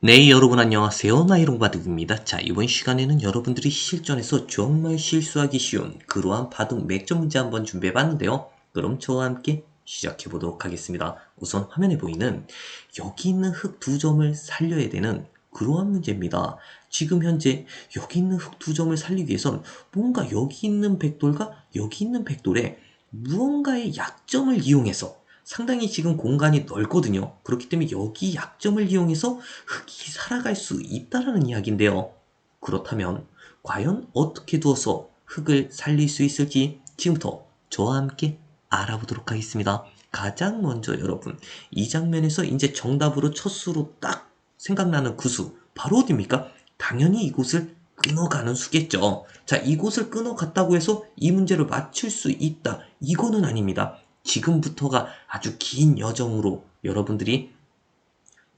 네, 여러분 안녕하세요. 나이롱바둑입니다. 자, 이번 시간에는 여러분들이 실전에서 정말 실수하기 쉬운 그러한 바둑 맥점 문제 한번 준비해 봤는데요. 그럼 저와 함께 시작해 보도록 하겠습니다. 우선 화면에 보이는 여기 있는 흙 두 점을 살려야 되는 그러한 문제입니다. 지금 현재 여기 있는 흙 두 점을 살리기 위해선 뭔가 여기 있는 백돌과 여기 있는 백돌에 무언가의 약점을 이용해서 상당히 지금 공간이 넓거든요. 그렇기 때문에 여기 약점을 이용해서 흙이 살아갈 수 있다라는 이야기인데요. 그렇다면 과연 어떻게 두어서 흙을 살릴 수 있을지 지금부터 저와 함께 알아보도록 하겠습니다. 가장 먼저 여러분 이 장면에서 이제 정답으로 첫 수로 딱 생각나는 그 수 바로 어디입니까? 당연히 이곳을 끊어가는 수겠죠. 자, 이곳을 끊어갔다고 해서 이 문제를 맞출 수 있다. 이거는 아닙니다. 지금부터가 아주 긴 여정으로 여러분들이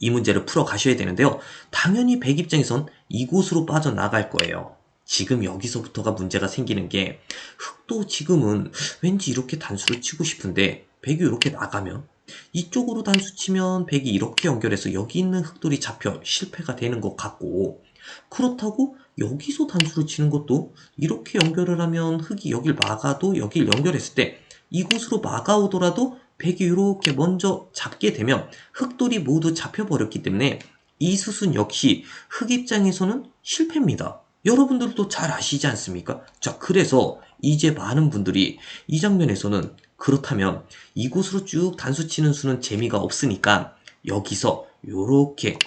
이 문제를 풀어 가셔야 되는데요. 당연히 백 입장에선 이곳으로 빠져나갈 거예요. 지금 여기서부터가 문제가 생기는 게 흑도 지금은 왠지 이렇게 단수를 치고 싶은데 백이 이렇게 나가면 이쪽으로 단수 치면 백이 이렇게 연결해서 여기 있는 흑돌이 잡혀 실패가 되는 것 같고 그렇다고 여기서 단수를 치는 것도 이렇게 연결을 하면 흑이 여길 막아도 여길 연결했을 때 이곳으로 막아오더라도 백이 이렇게 먼저 잡게 되면 흑돌이 모두 잡혀버렸기 때문에 이 수순 역시 흑 입장에서는 실패입니다. 여러분들도 잘 아시지 않습니까? 자, 그래서 이제 많은 분들이 이 장면에서는 그렇다면 이곳으로 쭉 단수 치는 수는 재미가 없으니까 여기서 이렇게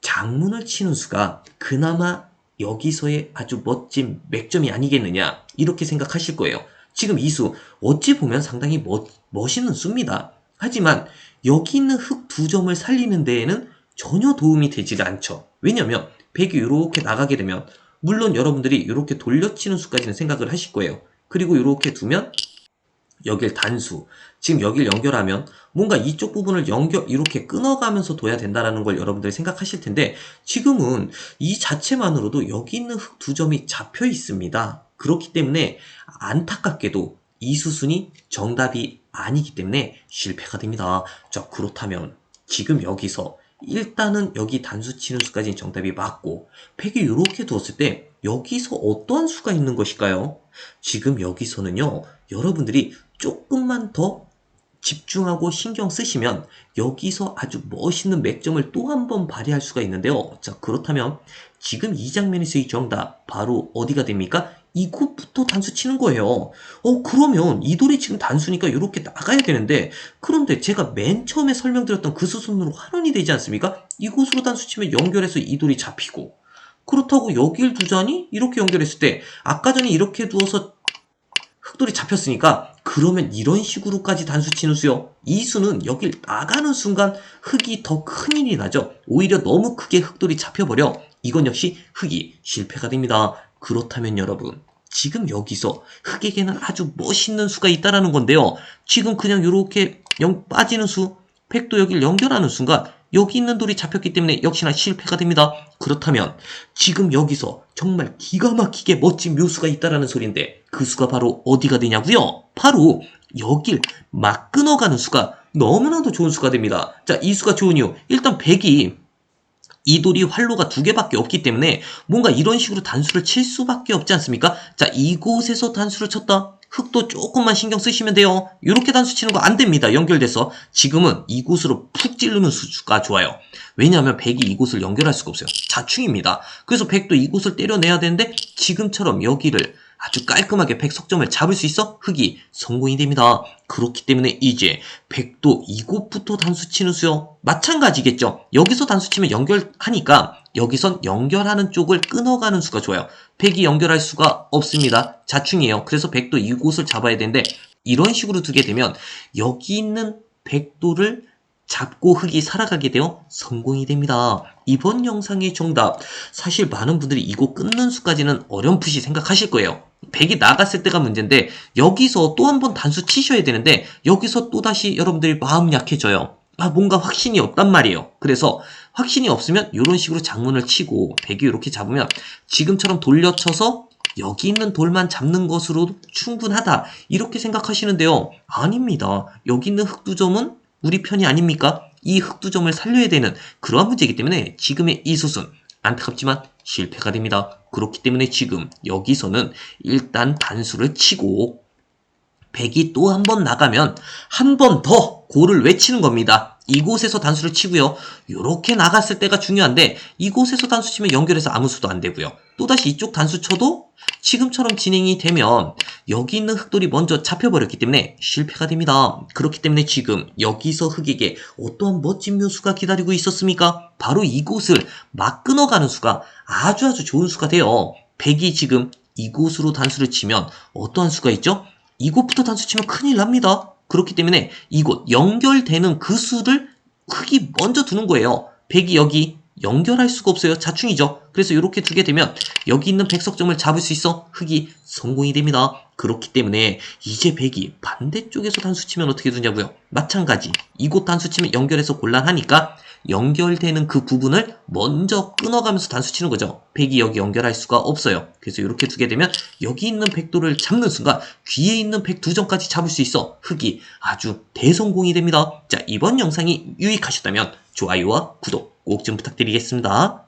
장문을 치는 수가 그나마 여기서의 아주 멋진 맥점이 아니겠느냐 이렇게 생각하실 거예요. 지금 이 수 어찌 보면 상당히 멋, 멋있는 수입니다. 하지만 여기 있는 흙 두 점을 살리는 데에는 전혀 도움이 되지 않죠. 왜냐면 백이 이렇게 나가게 되면 물론 여러분들이 이렇게 돌려치는 수까지는 생각을 하실 거예요. 그리고 이렇게 두면 여길 단수. 지금 여길 연결하면 뭔가 이쪽 부분을 연결 이렇게 끊어가면서 둬야 된다라는 걸 여러분들이 생각하실 텐데 지금은 이 자체만으로도 여기 있는 흙 두 점이 잡혀 있습니다. 그렇기 때문에 안타깝게도 이 수순이 정답이 아니기 때문에 실패가 됩니다. 자, 그렇다면 지금 여기서 일단은 여기 단수 치는 수까지는 정답이 맞고 팩이 이렇게 두었을 때 여기서 어떠한 수가 있는 것일까요? 지금 여기서는요, 여러분들이 조금만 더 집중하고 신경 쓰시면 여기서 아주 멋있는 맥점을 또 한 번 발휘할 수가 있는데요. 자, 그렇다면 지금 이 장면에서의 정답 바로 어디가 됩니까? 이곳부터 단수 치는 거예요. 어, 그러면 이 돌이 지금 단수니까 이렇게 나가야 되는데, 그런데 제가 맨 처음에 설명드렸던 그 수순으로 환원이 되지 않습니까? 이곳으로 단수 치면 연결해서 이 돌이 잡히고, 그렇다고 여길 두자니? 이렇게 연결했을 때, 아까 전에 이렇게 두어서 흑돌이 잡혔으니까, 그러면 이런 식으로까지 단수 치는 수요. 이 수는 여길 나가는 순간 흑이 더 큰일이 나죠. 오히려 너무 크게 흑돌이 잡혀버려. 이건 역시 흑이 실패가 됩니다. 그렇다면 여러분, 지금 여기서 흑에게는 아주 멋있는 수가 있다라는 건데요. 지금 그냥 이렇게 빠지는 수, 팩도 여기를 연결하는 순간 여기 있는 돌이 잡혔기 때문에 역시나 실패가 됩니다. 그렇다면 지금 여기서 정말 기가 막히게 멋진 묘수가 있다라는 소리인데 그 수가 바로 어디가 되냐고요? 바로 여길 막 끊어가는 수가 너무나도 좋은 수가 됩니다. 자, 이 수가 좋은 이유. 일단 100이 이 돌이 활로가 두 개밖에 없기 때문에 뭔가 이런 식으로 단수를 칠 수밖에 없지 않습니까? 자, 이곳에서 단수를 쳤다. 흙도 조금만 신경 쓰시면 돼요. 이렇게 단수 치는 거 안 됩니다. 연결돼서. 지금은 이곳으로 푹 찌르는 수가 좋아요. 왜냐하면 백이 이곳을 연결할 수가 없어요. 자충입니다. 그래서 백도 이곳을 때려내야 되는데 지금처럼 여기를 아주 깔끔하게 백 석점을 잡을 수 있어 흑이 성공이 됩니다. 그렇기 때문에 이제 백도 이곳부터 단수 치는 수요. 마찬가지겠죠. 여기서 단수 치면 연결하니까 여기선 연결하는 쪽을 끊어가는 수가 좋아요. 백이 연결할 수가 없습니다. 자충이에요. 그래서 백도 이곳을 잡아야 되는데 이런 식으로 두게 되면 여기 있는 백도를 잡고 흙이 살아가게 되어 성공이 됩니다. 이번 영상의 정답. 사실 많은 분들이 이거 끊는 수까지는 어렴풋이 생각하실 거예요. 100이 나갔을 때가 문제인데 여기서 또 한 번 단수 치셔야 되는데 여기서 또다시 여러분들이 마음 약해져요. 아 뭔가 확신이 없단 말이에요. 그래서 확신이 없으면 이런 식으로 장문을 치고 100이 이렇게 잡으면 지금처럼 돌려쳐서 여기 있는 돌만 잡는 것으로 충분하다. 이렇게 생각하시는데요. 아닙니다. 여기 있는 흑두점은 우리 편이 아닙니까? 이 흑두점을 살려야 되는 그러한 문제이기 때문에 지금의 이 수순 안타깝지만 실패가 됩니다. 그렇기 때문에 지금 여기서는 일단 단수를 치고 백이 또 한 번 나가면 한 번 더 고를 외치는 겁니다. 이곳에서 단수를 치고요. 이렇게 나갔을 때가 중요한데 이곳에서 단수 치면 연결해서 아무 수도 안 되고요. 또다시 이쪽 단수 쳐도 지금처럼 진행이 되면 여기 있는 흑돌이 먼저 잡혀버렸기 때문에 실패가 됩니다. 그렇기 때문에 지금 여기서 흑에게 어떠한 멋진 묘수가 기다리고 있었습니까? 바로 이곳을 막 끊어가는 수가 아주 아주 좋은 수가 돼요. 백이 지금 이곳으로 단수를 치면 어떠한 수가 있죠? 이곳부터 단수 치면 큰일 납니다. 그렇기 때문에 이곳 연결되는 그 수를 흑이 먼저 두는 거예요. 백이 여기 연결할 수가 없어요. 자충이죠. 그래서 이렇게 두게 되면 여기 있는 백석점을 잡을 수 있어 흑이 성공이 됩니다. 그렇기 때문에 이제 백이 반대쪽에서 단수 치면 어떻게 되냐고요. 마찬가지 이곳 단수 치면 연결해서 곤란하니까 연결되는 그 부분을 먼저 끊어가면서 단수 치는 거죠. 백이 여기 연결할 수가 없어요. 그래서 이렇게 두게 되면 여기 있는 백도를 잡는 순간 귀에 있는 백 두 점까지 잡을 수 있어 흑이 아주 대성공이 됩니다. 자 이번 영상이 유익하셨다면 좋아요와 구독 꼭 좀 부탁드리겠습니다.